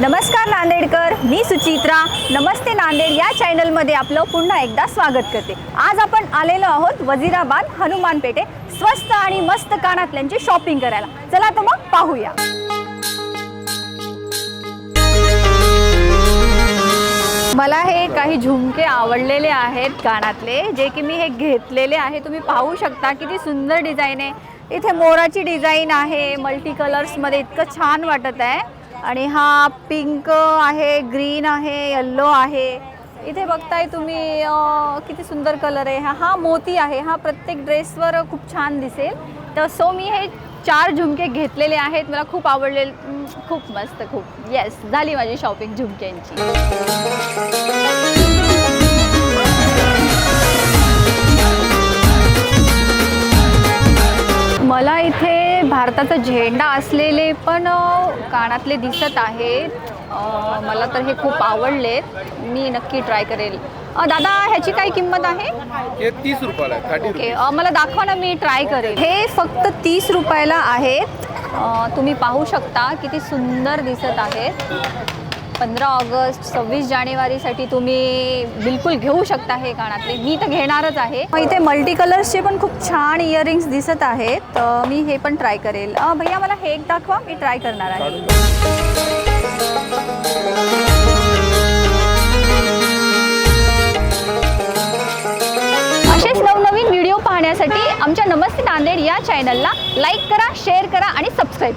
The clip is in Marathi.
नमस्कार नांदेडकर मी सुचित्रा. नमस्ते नांदेड या चॅनलमध्ये आपलं पुन्हा एकदा स्वागत करते. आज आपण आलेलो आहोत वजिराबाद हनुमान पेठे स्वस्त आणि मस्त कानातल्यांची शॉपिंग करायला. चला तर मग पाहूया. मला हे काही झुमके आवडलेले आहेत कानातले जे की मी हे घेतलेले आहे. तुम्ही पाहू शकता किती सुंदर डिझाईन आहे. इथे मोराची डिझाईन आहे मल्टी कलर्समध्ये इतकं छान वाटत आहे. आणि हा पिंक आहे ग्रीन आहे येल्लो आहे. इथे बघताय तुम्ही किती सुंदर कलर आहे. हा हा मोती आहे. हा प्रत्येक ड्रेसवर खूप छान दिसेल. तर सो मी हे चार झुमके घेतलेले आहेत. मला खूप आवडले खूप मस्त खूप. येस झाली माझी शॉपिंग झुमक्यांची. भारताचा झेंडा असलेले पण कानातले दिसत आहेत. मला तर हे खूप आवडलेत मी नक्की ट्राय करेल. दादा ह्याची काय किंमत आहे? तीस रुपयाला ओके. मला दाखवा ना मी ट्राय करेल. हे फक्त तीस रुपयाला आहेत. तुम्ही पाहू शकता किती सुंदर दिसत आहेत. पंधरा ऑगस्ट सव्वीस जानेवारीसाठी तुम्ही बिलकुल घेऊ शकता हे कानातले. मी तर घेणारच आहे. मग इथे मल्टी कलर्सचे पण खूप छान इयरिंग्स दिसत आहेत. तर मी हे पण ट्राय करेल. भैया मला हे एक दाखवा. मी ट्राय करणार आहे. असेच नवनवीन व्हिडिओ पाहण्यासाठी आमच्या नमस्ते नांदेड या चॅनलला लाईक करा शेअर करा आणि सबस्क्राईब